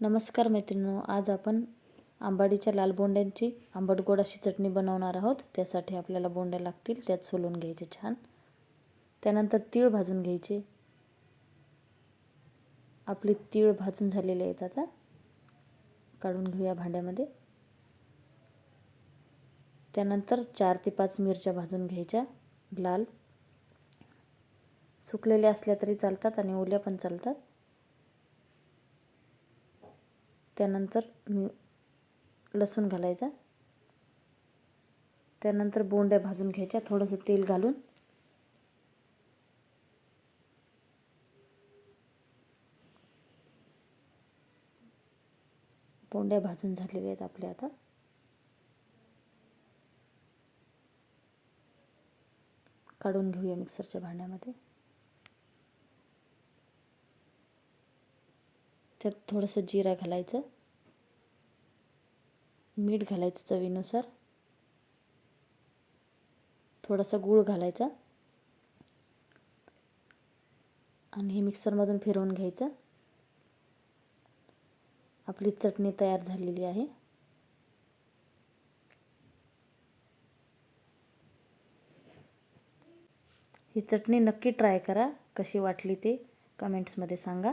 नमस्कार मैत्रिणींनो आज आपण आंबाडीच्या लाल बोंड्यांची आंबट गोड अशी चटणी बनवणार आहोत. त्यासाठी आपल्याला बोंड्या लागतील त्यात सोलून घ्यायचे छान. त्यानंतर तीळ भाजून घ्यायचे. आपली तीळ भाजून झालेले आहेत आता. काढून घेऊया भांड्यामध्ये. त्यानंतर चार ते पाच मिरच्या भाजून घ्यायच्या लाल. सुकलेल्या असल्या तरी चालतात आणि ओल्या पण चालतात. त्यानंतर मी लसूण घालायचा. त्यानंतर बोंड्या भाजून घ्यायच्या. थोडंसं तेल घालून. बोंड्या भाजून झालेल्या आहेत आपल्या आता. काढून घेऊया मिक्सरच्या भांड्यामध्ये. त्यात थोडंसं जिरा घालायचं. मीठ घालायचं चवीनुसार. थोडासा गूळ घालायचा. आणि हे मिक्सरमधून फिरवून घ्यायचं. आपली चटणी तयार झालेली आहे. ही चटणी नक्की ट्राय करा. कशी वाटली ते कमेंट्समध्ये सांगा.